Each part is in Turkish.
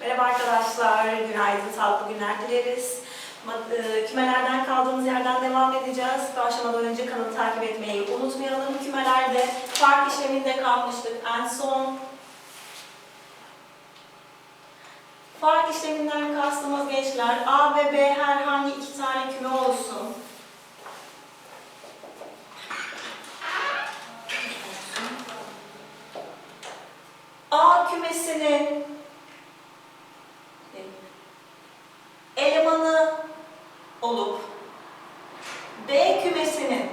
Merhaba arkadaşlar, günaydın, sağlıklı günler dileriz. E, Kümelerden kaldığımız yerden devam edeceğiz. Başlamadan önce kanalı takip etmeyi unutmayalım. Kümelerde fark işleminde kalmıştık en son. Fark işleminden kastımız gençler, A ve B herhangi iki tane küme olsun. A kümesinin elemanı olup B kümesinin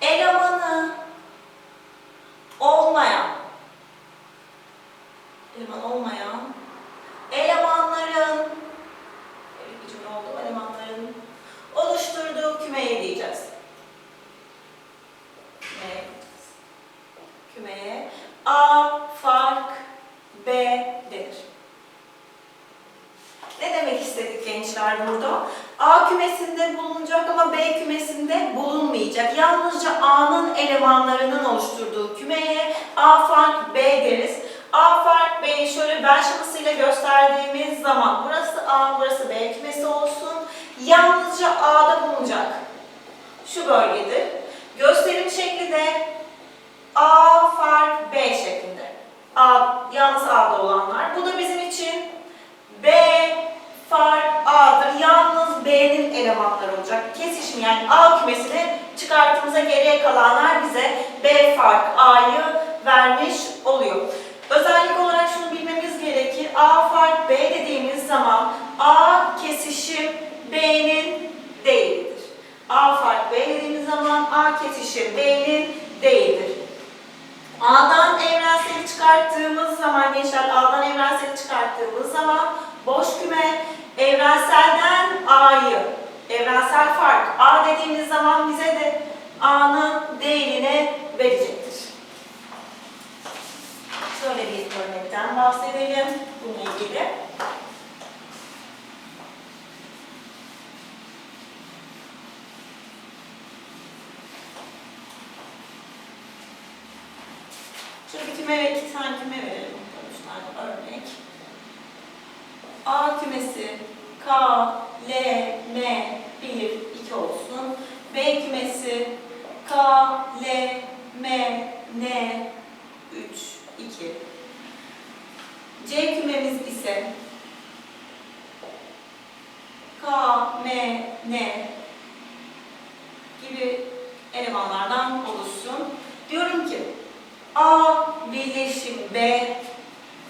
elemanı olmayan eleman olmayan elemanların evet, bir cümle oldu elemanların oluşturduğu kümeye diyeceğiz. Kümeye kümeye A fark B denir. Ne demek istedik gençler burada? A kümesinde bulunacak ama B kümesinde bulunmayacak. Yalnızca A'nın elemanlarının oluşturduğu kümeye A fark B deriz. A fark B'yi şöyle ben şamasıyla gösterdiğimiz zaman burası A, burası B kümesi olsun. Yalnızca A'da bulunacak. Şu bölgedir. Gösterim şekli de A fark B şeklinde. A, yalnız A'da olanlar. Bu da bizim için B fark A'dır. Yalnız B'nin elemanları olacak. Kesişim yani A kümesini çıkarttığımızda geriye kalanlar bize B fark A'yı vermiş oluyor. Özellik olarak şunu bilmemiz gerekir. A fark B dediğimiz zaman A kesişim B'nin değildir. A fark B dediğimiz zaman A kesişim B'nin değildir. A'dan evrenseli çıkarttığımız zaman gençler A'dan evrenseli çıkarttığımız zaman boş küme evrenselden A'yı evrensel fark A dediğimiz zaman bize de A'nın değerini verecektir. Şöyle bir örnekten bahsedelim bununla ilgili. Şöyle bir küme ve iki tane küme verelim. Üç tane örnek. Kümesi K, L, M, 1, 2 olsun. B kümesi K, L, M, N, 3, 2. C kümemiz ise K, M, N gibi elemanlardan oluşsun. Diyorum ki A birleşim B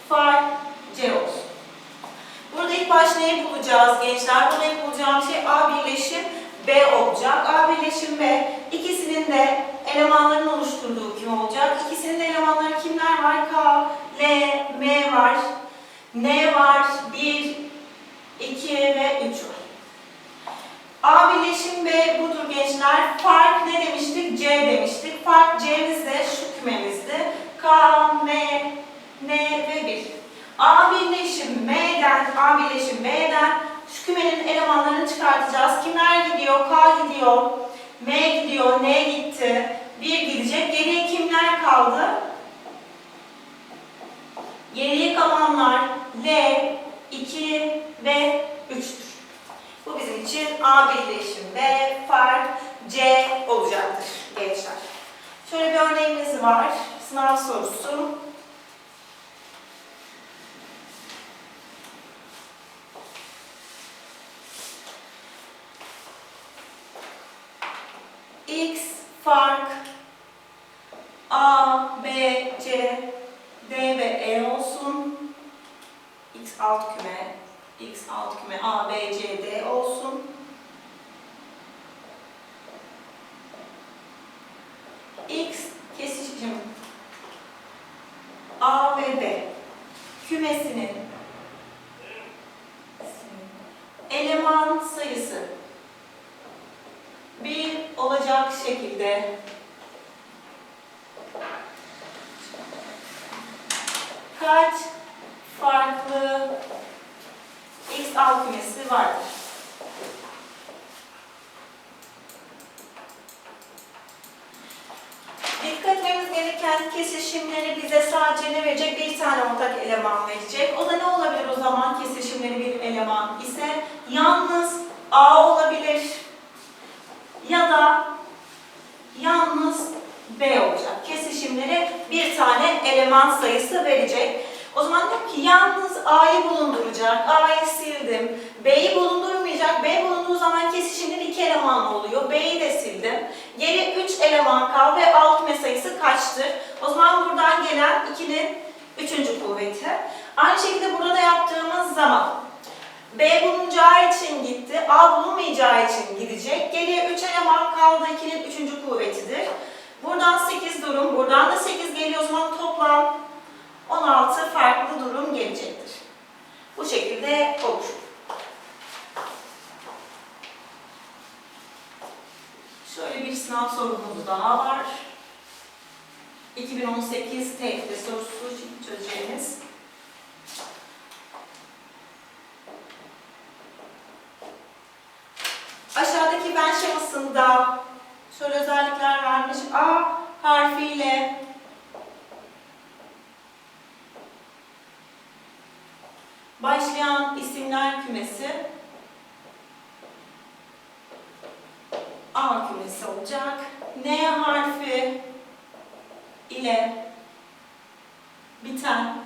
fark C olsun. Burada ilk baş neyi bulacağız gençler? Burada ilk bulacağım şey A birleşim B olacak. A birleşim B ikisinin de elemanların oluşturduğu kim olacak? İkisinin de elemanları kimler var? K, L, M var. N var. 1, 2 ve 3 var. A birleşim B budur gençler. Fark ne demiştik? C demiştik. Fark C'miz de şu kümemizdi. K, M, N ve 1. A birleşim M'den, A birleşim B'den şu kümenin elemanlarını çıkartacağız. Kimler gidiyor? K gidiyor, M gidiyor, N gitti, 1 gidecek. Geriye kimler kaldı? Geriye kalanlar L, 2 ve 3'tür. Bu bizim için A birleşim B fark C olacaktır gençler. Şöyle bir örneğimiz var. Sınav sorusu. X fark A, B, C, D ve E olsun. X alt küme, X alt küme A, B, C, D olsun. X kesişim A ve B kümesinin eleman sayısı bir olacak şekilde kaç farklı X alt kümesi vardır? Dikkat etmemiz gereken verirken kesişimleri bize sadece ne verecek? Bir tane ortak eleman verecek. O da ne olabilir o zaman kesişimleri bir eleman ise? Yalnız A olabilir ya da yalnız B olacak. Kesişimleri bir tane eleman sayısı verecek. O zaman diyorum ki yalnız A'yı bulunduracak. A'yı sildim. B'yi bulundurmayacak. B bulunduğu zaman kesişimleri iki eleman oluyor. B'yi de sildim. Geri 3 eleman kaldı ve alt sayısı kaçtır? O zaman buradan gelen 2'nin 3. kuvveti. Aynı şekilde burada yaptığımız zaman B bulunacağı için gitti, A bulunmayacağı için gidecek. Geriye 3 eleman kaldı, 2'nin 3. kuvvetidir. Buradan 8 durum, buradan da 8 geliyor. O zaman toplam 16 farklı durum gelecektir. Bu şekilde olur. Şöyle bir sınav sorumuz daha var. 2018 TFT sorusu çözeceğimiz. Şemasında şöyle özellikler vermiş. A harfiyle başlayan isimler kümesi A kümesi olacak. N harfi ile biten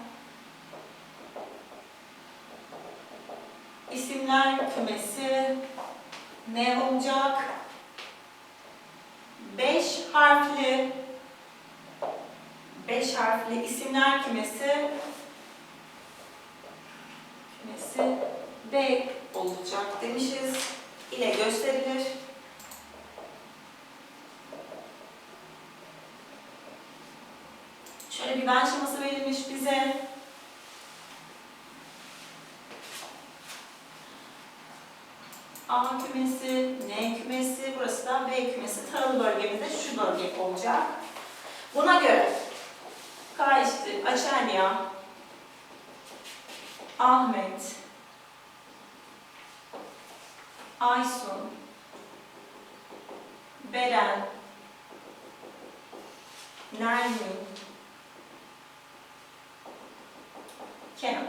isimler kümesi ne olacak? 5 harfli 5 harfli isimler kümesi kümesi B olacak demişiz. ile gösterilir. Şöyle bir ben şeması verilmiş bize. A kümesi, N kümesi, burası da B kümesi. Taralı bölgemizde şu bölge olacak. Buna göre K eşittir Açelya, Ahmet, Aysun, Beren, Nermin, Kenan.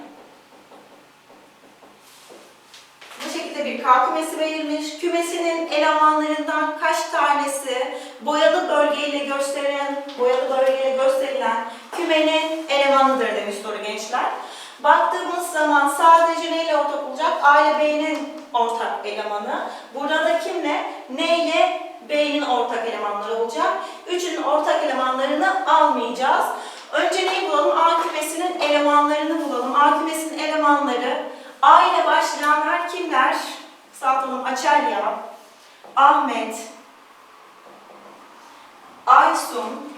Bu şekilde bir K kümesi verilmiş. Kümesinin elemanlarından kaç tanesi boyalı bölgeyle gösterilen, boyalı bölgeyle gösterilen kümenin elemanıdır demiş soru gençler. Baktığımız zaman sadece neyle ortak olacak? A ile B'nin ortak elemanı. Burada da kimle? N ile B'nin ortak elemanları olacak. Üçünün ortak elemanlarını almayacağız. Önce neyi bulalım? A kümesinin elemanlarını bulalım. A kümesinin elemanları A ile başlayanlar kimler? Kısaltalım Açelya, Ahmet, Aysun,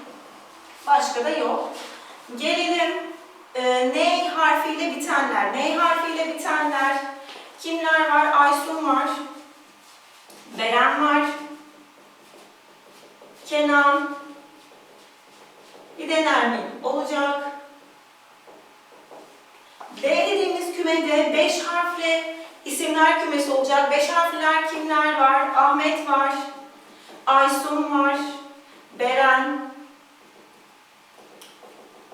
başka da yok. Gelelim e, N harfiyle bitenler. N harfiyle bitenler kimler var? Aysun var, Beren var, Kenan, bir de Nermin olacak. B dediğimiz kümede 5 harfli isimler kümesi olacak. 5 harfliler kimler var? Ahmet var, Aysun var, Beren,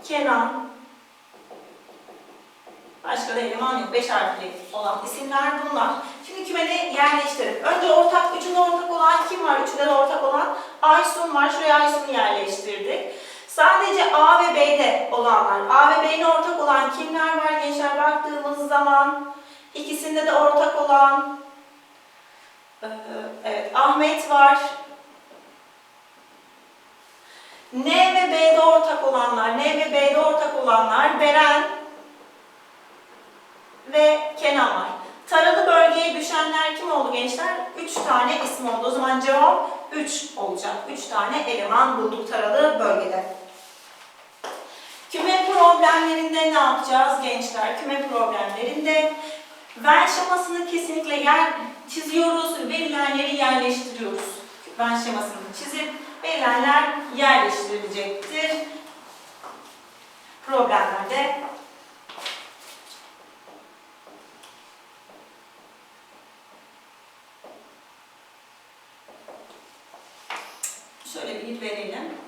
Kenan. Başka da eleman yok. 5 harfli olan isimler bunlar. Şimdi kümede yerleştirelim. Önce ortak, üçünde ortak olan kim var? Üçünde de ortak olan Aysun var. Şuraya Aysun'u yerleştirdik. Sadece A ve B'de olanlar. A ve B'de ortak olan kimler var gençler baktığımız zaman? ikisinde de ortak olan evet Ahmet var. N ve B'de ortak olanlar, N ve B'de ortak olanlar Beren ve Kenan var. Taralı bölgeye düşenler kim oldu gençler? 3 tane isim oldu. O zaman cevap 3 olacak. 3 tane eleman bulduk taralı bölgede. Küme problemlerinde ne yapacağız gençler? Küme problemlerinde Venn şemasını kesinlikle yer çiziyoruz, verilenleri yerleştiriyoruz. Venn şemasını çizip verilenler yerleştirilecektir. Problemlerde şöyle bir verelim.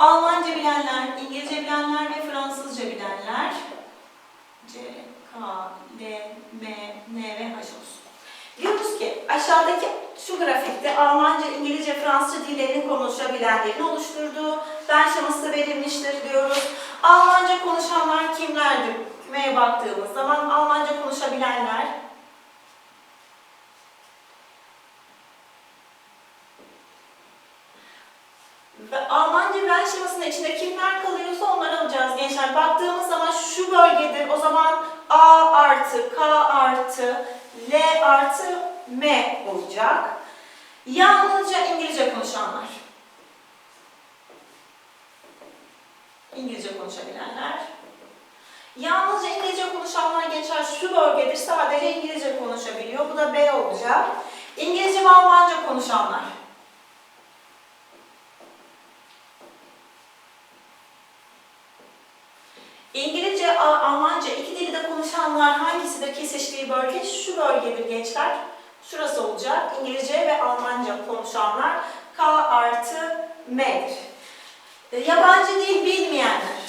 Almanca bilenler, İngilizce bilenler ve Fransızca bilenler C, K, L, M, N ve H olsun. Diyoruz ki aşağıdaki şu grafikte Almanca, İngilizce, Fransızca dillerini konuşabilenlerin oluşturduğu ben şeması verilmiştir diyoruz. Almanca konuşanlar kimlerdir? Kümeye baktığımız zaman Almanca konuşabilenler ve Almanca ben şemasının içinde kimler kalıyorsa onları alacağız gençler. Baktığımız zaman şu bölgedir. O zaman A artı K artı L artı M olacak. Yalnızca İngilizce konuşanlar. İngilizce konuşabilenler. Yalnızca İngilizce konuşanlar gençler şu bölgedir. Sadece İngilizce konuşabiliyor. Bu da B olacak. İngilizce ve Almanca konuşanlar. İngilizce, A- Almanca iki dili de konuşanlar hangisi kesiştiği bölge şu bölgedir gençler. Şurası olacak. İngilizce ve Almanca konuşanlar K artı M'dir. E, Yabancı dil bilmeyenler.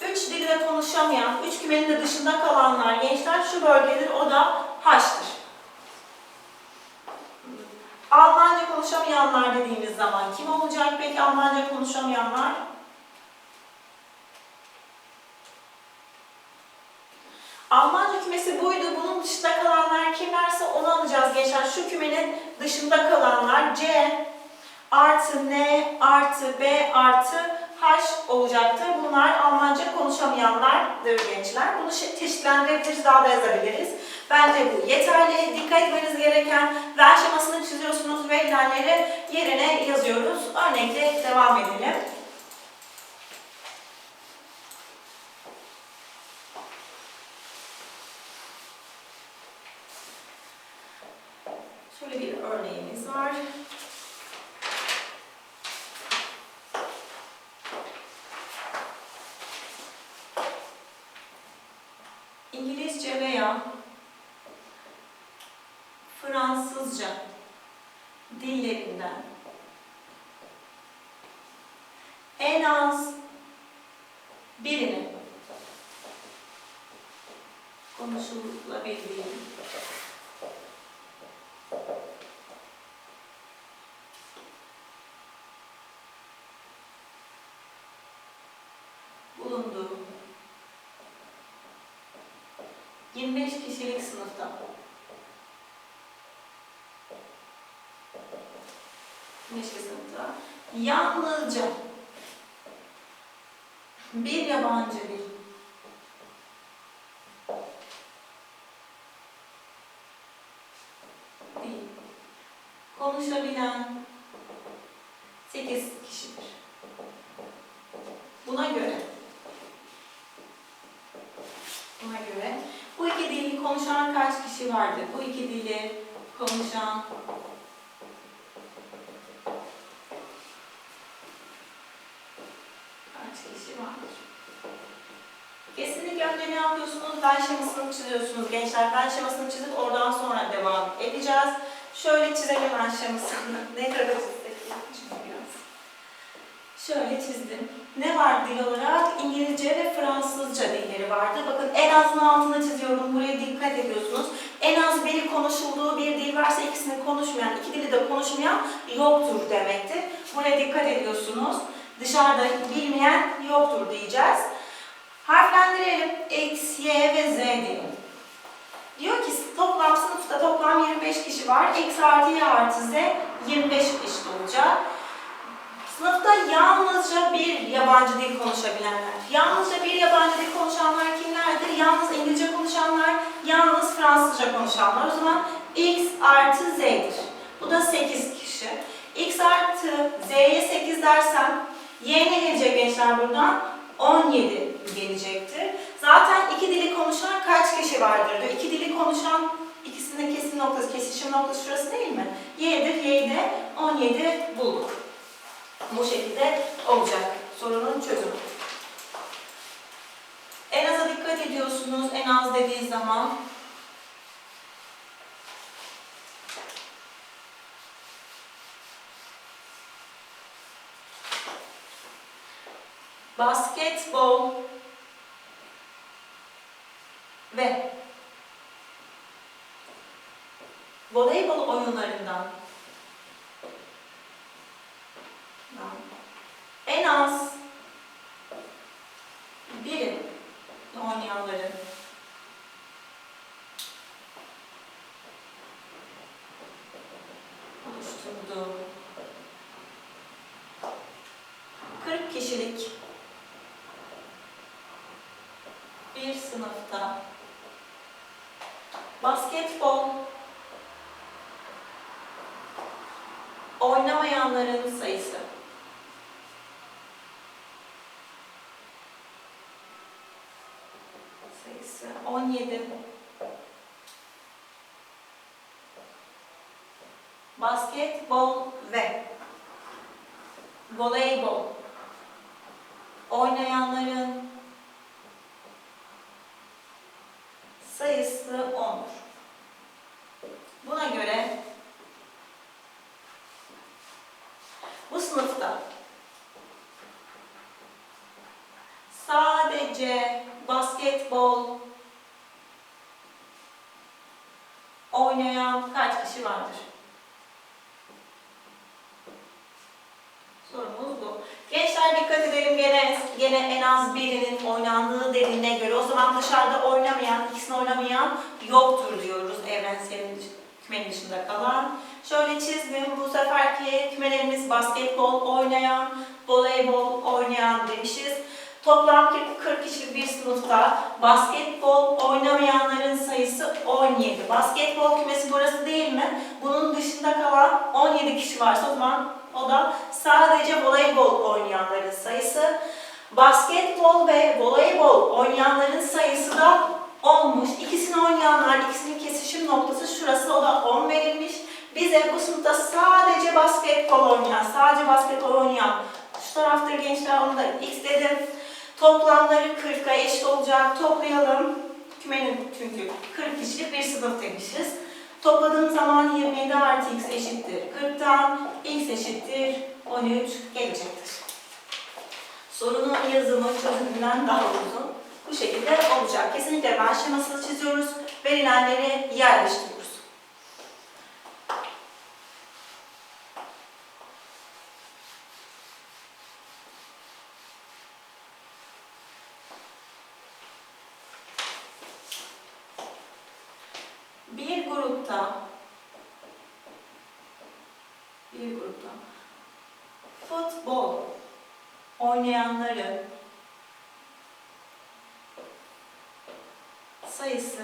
Üç dili de konuşamayan, üç kümenin de dışında kalanlar gençler şu bölgedir. O da H'tır. Almanca konuşamayanlar dediğimiz zaman kim olacak peki Almanca konuşamayanlar? Almanca kümesi buydu. Bunun dışında kalanlar kimlerse onu alacağız gençler. Şu kümenin dışında kalanlar C artı N artı B artı H olacaktır. Bunlar Almanca konuşamayanlardır gençler. Bunu çeşitlendirebiliriz, daha da yazabiliriz. Bence bu yeterli. Dikkat etmeniz gereken ver şemasını çiziyorsunuz, verilenleri yerine yazıyoruz. Örnekle devam edelim. Şöyle bir örneğimiz var. İngilizce veya Fransızca dillerinden en az birini konuşulabildiği bulunduğu 25 kişilik sınıfta Neşe sınıfta yalnızca bir yabancı bir değil. Konuşabilen 8 kişidir. Buna göre buna göre bu iki dili konuşan kaç kişi vardır? Bu iki dili konuşan kaç kişi vardır? Kesinlikle önce ne Ben şemasını çiziyorsunuz gençler. Ben şemasını çizip oradan sonra devam edeceğiz. Şöyle çizelim ben şemasını. ne? Biraz. Şöyle çizdim. Ne var dil olarak? İngilizce ve Fransızca dilleri vardı. Bakın en azın altını çiziyorum. Buraya dikkat ediyorsunuz. En az biri konuşulduğu bir dil varsa ikisini konuşmayan, iki dili de konuşmayan yoktur demektir. Buraya dikkat ediyorsunuz. Dışarıda bilmeyen yoktur diyeceğiz. Harflendirelim. X, Y ve Z diyor. Diyor ki toplam sınıfta toplam 25 kişi var. X artı Y artı Z 25 kişi olacak. Sınıfta yalnızca bir yabancı dil konuşabilenler. Yalnızca bir yabancı dil konuşanlar kimlerdir? Yalnız İngilizce konuşanlar, yalnız Fransızca konuşanlar. O zaman X artı Z'dir. Bu da 8 kişi. X artı Z'ye 8 dersem Y ne gelecek gençler buradan? 17 gelecektir. Zaten iki dili konuşan kaç kişi vardır diyor. İki dili konuşan ikisinde kesim noktası, kesişim noktası şurası değil mi? Y'dir, Y'yi de 17 bulduk. Bu şekilde olacak sorunun çözümü. En aza dikkat ediyorsunuz. En az dediği zaman basketbol. Ve voleybol oyunlarından en az biri oynayanların oluşturduğu 40 kişilik bir sınıfta. Basketbol. Oynamayanların sayısı. Sayısı 17 basketbol ve voleybol. Oynayanların sayısı 10'dur. Buna göre bu sınıfta sadece basketbol oynayan kaç kişi vardır? Sorumuz bu. Gençler dikkat edelim gene, gene en az birinin oynandığı dediğine göre o zaman dışarıda oynamayan, ikisini oynamayan yoktur diyoruz evrenselin kümenin dışında kalan. Şöyle çizdim. Bu seferki kümelerimiz basketbol oynayan, voleybol oynayan demişiz. Toplam 40 40 kişilik bir sınıfta basketbol oynamayanların sayısı 17. Basketbol kümesi burası değil mi? Bunun dışında kalan 17 kişi varsa o zaman o da sadece voleybol oynayanların sayısı. Basketbol ve voleybol oynayanların sayısı da 10'muş. İkisini oynayanlar, ikisinin kesişim noktası şurası o da 10 verilmiş. Bize bu sınıfta sadece basketbol oynayan, sadece basketbol oynayan, şu taraftır gençler onu da x dedim. Toplamları 40'a eşit olacak. Toplayalım. Kümenin çünkü 40 kişilik bir sınıf demişiz. Topladığım zaman 27 artı x eşittir 40'tan x eşittir 13 gelecektir. Sorunun yazımı çözümünden daha uzun. Bu şekilde olacak. Kesinlikle ben şemasını çiziyoruz. Verilenleri yerleştiriyoruz. Bir grupta bir grupta futbol oynayanların sayısı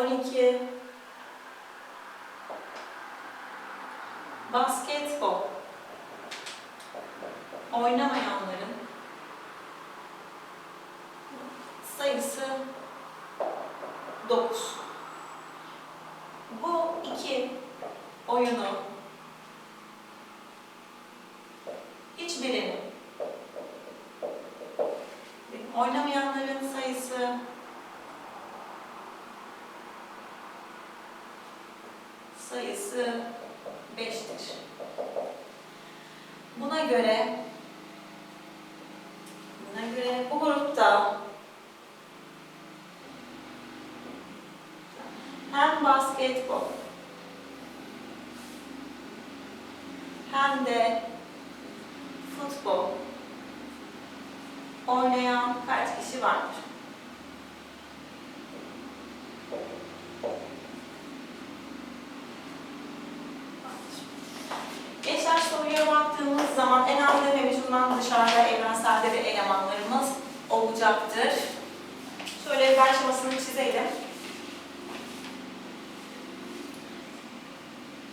12 basketbol oynamayanların sayısı 9. Bu iki oyunu hiçbirini oynamayanların sayısı sayısı 5'tir. Buna göre buna göre bu grupta hem basketbol hem de futbol oynayan kaç kişi vardır? Gençler soruya baktığımız zaman en az dememiş bundan dışarıda evrenselde bir elemanlarımız olacaktır. Şöyle evren şemasını çizelim.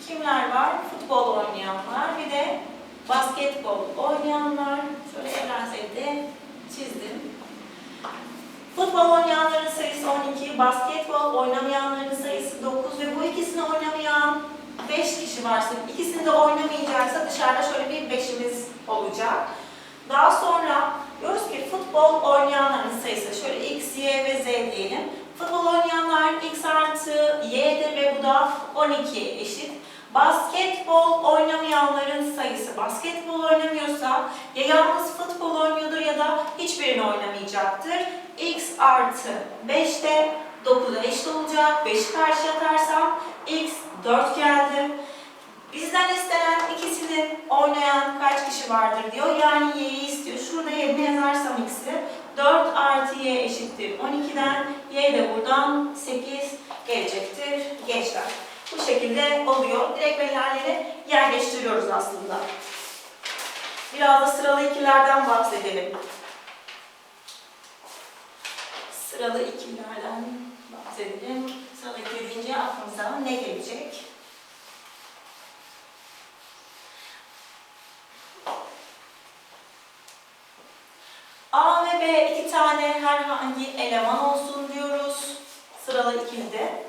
Kimler var? Futbol oynayanlar, bir de basketbol oynayanlar. Şöyle evrenseli de çizdim. Futbol oynayanların sayısı 12, basketbol oynamayanların sayısı 9 ve bu ikisini oynamayan 5 kişi varsa, ikisini de oynamayacaksa dışarıda şöyle bir 5'imiz olacak. Daha sonra diyoruz ki futbol oynayanların sayısı şöyle x, y ve z diyelim. Futbol oynayanlar x artı y'dir ve bu da 12'ye eşit. Basketbol oynamayanların sayısı basketbol oynamıyorsa ya yalnız futbol oynuyordur ya da hiçbirini oynamayacaktır. x artı 5 de 9'a eşit olacak. 5'i karşıya atarsam x 4 geldi. Bizden istenen ikisinin oynayan kaç kişi vardır diyor. Yani y'yi istiyor. Şurada yerine yazarsam x'i 4 artı y eşittir 12'den. Y de buradan 8 gelecektir gençler. Bu şekilde oluyor. Direkt verilenleri yerleştiriyoruz aslında. Biraz da sıralı ikilerden bahsedelim. Sıralı ikilerden Sıralı ikili deyince aklımıza ne gelecek? A ve B iki tane herhangi eleman olsun diyoruz. Sıralı ikilide.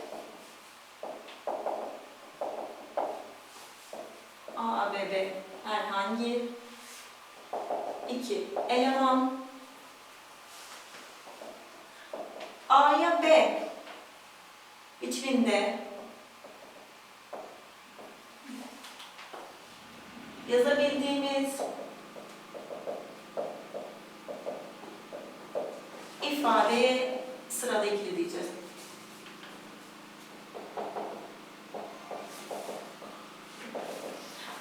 A ve B herhangi iki eleman. A'ya B biçiminde yazabildiğimiz ifadeye sırada ikili diyeceğiz.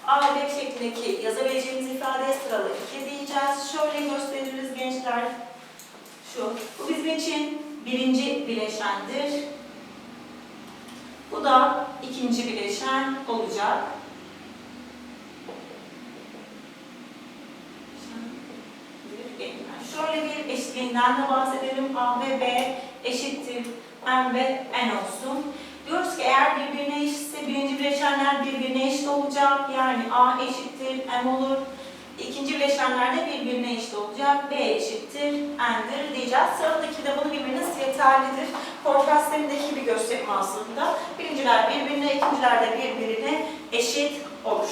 A ve B şeklindeki yazabileceğimiz ifadeye sıralı ikili diyeceğiz. Şöyle gösteririz gençler. Şu, bu bizim için birinci bileşendir. Bu da ikinci bileşen olacak. Şöyle bir eşitliğinden de bahsedelim. A ve B eşittir M ve N olsun. Diyoruz ki eğer birbirine eşitse birinci bileşenler birbirine eşit olacak. Yani A eşittir M olur. İkinci bileşenler de birbirine eşit olacak. B eşittir N'dir diyeceğiz. Sıradaki de bunu bilmeniz yeterlidir. Koordinat sistemindeki bir gösterme aslında. Birinciler birbirine, ikinciler de birbirine eşit olur.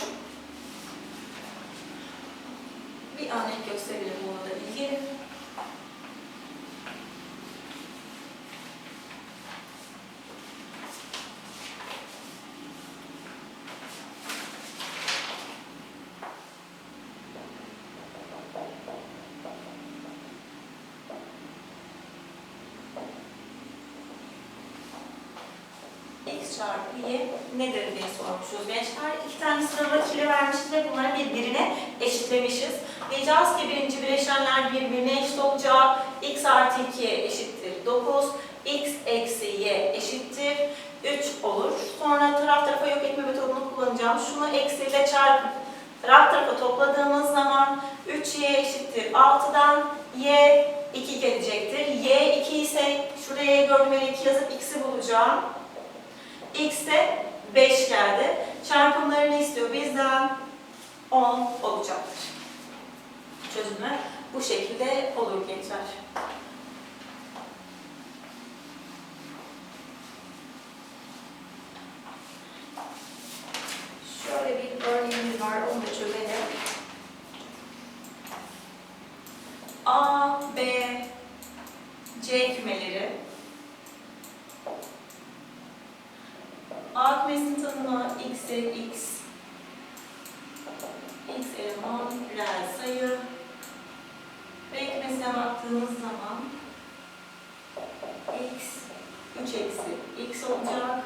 Bir örnek gösterelim bununla ilgili. x çarpı y nedir diye sormuşuz gençler. İki tane sıralı ikili vermişiz ve bunları birbirine eşitlemişiz. Diyeceğiz ki birinci bileşenler birbirine eşit olacak. x artı 2'ye eşittir 9. x eksi y eşittir 3 olur. Sonra taraf tarafa yok etme metodunu kullanacağım. Şunu eksiyle çarpıp taraf tarafa topladığımız zaman 3y eşittir 6'dan y 2 gelecektir. y 2 ise şuraya yere 2 yazıp x'i bulacağım. X de 5 geldi. Çarpımları ne istiyor? Bizden 10 olacaktır. Çözümü bu şekilde olur gençler. Şöyle bir örneğimiz var, onu da çözelim. A, B, C kümeleri A kümesinin tanımı x'e x, x eleman reel sayı. B kümesine baktığımız zaman x 3 eksi x olacak.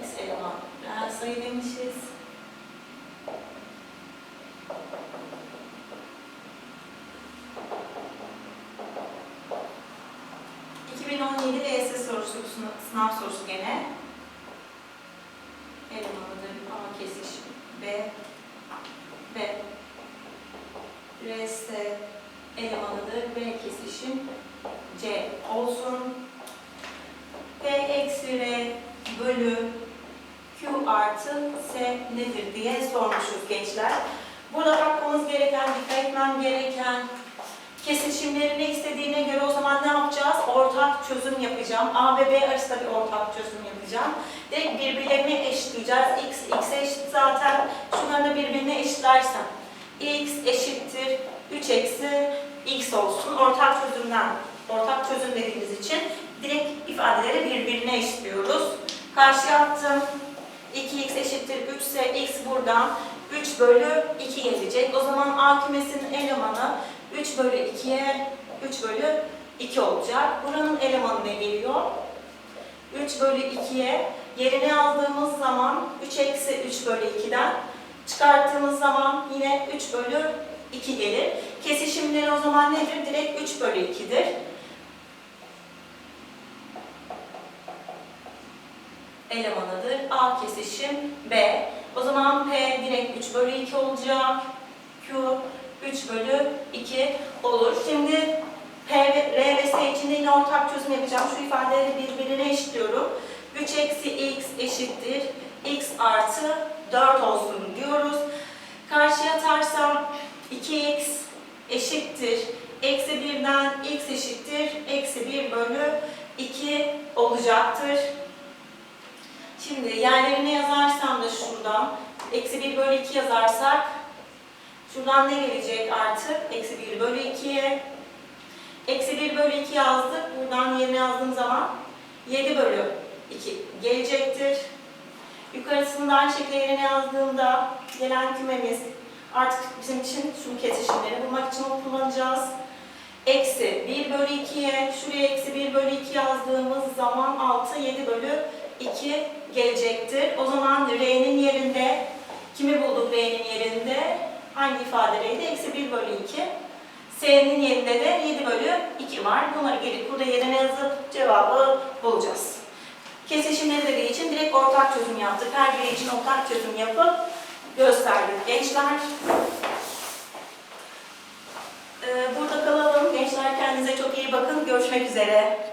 x eleman reel sayı demişiz. ...2017 LYS sorusu, sınav sorusu gene elemanıdır A kesişim B B RS elemanıdır B kesişim C olsun P eksi R bölü Q artı S nedir diye sormuşuz gençler. Burada bakmamız gereken, dikkat etmem gereken kesişimleri ne istediğine göre o zaman ne yapacağız? Ortak çözüm yapacağım. A ve B arasında bir ortak çözüm yapacağım. Direkt birbirlerine eşitleyeceğiz. X, X'e eşit zaten. Şunları da birbirine eşitlersem. X eşittir 3 eksi X olsun. Ortak çözümden, ortak çözüm dediğimiz için direkt ifadeleri birbirine eşitliyoruz. Karşıya attım. 2x eşittir 3 ise x buradan 3 bölü 2 gelecek. O zaman A kümesinin elemanı 3 bölü 2'ye 3 bölü 2 olacak. Buranın elemanı ne geliyor? 3 bölü 2'ye yerine yazdığımız zaman 3 eksi 3 bölü 2'den çıkarttığımız zaman yine 3 bölü 2 gelir. Kesişimleri o zaman nedir? Direkt 3 bölü 2'dir. Elemanıdır. A kesişim B. O zaman P direkt 3 bölü 2 olacak. Q 3 bölü 2 olur. Şimdi P ve R ve S için de yine ortak çözüm yapacağım. Şu ifadeleri birbirine eşitliyorum. 3 eksi x eşittir. x artı 4 olsun diyoruz. Karşıya atarsam 2x eşittir. Eksi 1'den x eşittir. Eksi 1 bölü 2 olacaktır. Şimdi yerlerine yazarsam da şuradan eksi 1 bölü 2 yazarsak şuradan ne gelecek artık? Eksi 1 bölü 2'ye eksi 1 bölü 2 yazdık. Buradan yerine yazdığım zaman 7 bölü 2 gelecektir. Yukarısını da aynı şekilde yerine yazdığımda gelen kümemiz artık bizim için şu kesişimleri bulmak için onu kullanacağız. Eksi 1 bölü 2'ye şuraya eksi 1 bölü 2 yazdığımız zaman 6 7 bölü 2 gelecektir. O zaman R'nin yerinde kimi bulduk R'nin yerinde? Hangi ifadeleydi? Eksi 1 bölü 2. S'nin yerinde de 7 bölü 2 var. Bunları gelip burada yerine yazıp cevabı bulacağız. Kesişimleri dediği için direkt ortak çözüm yaptık. Her biri için ortak çözüm yapıp gösterdik gençler. Ee, burada kalalım. Gençler kendinize çok iyi bakın. Görüşmek üzere.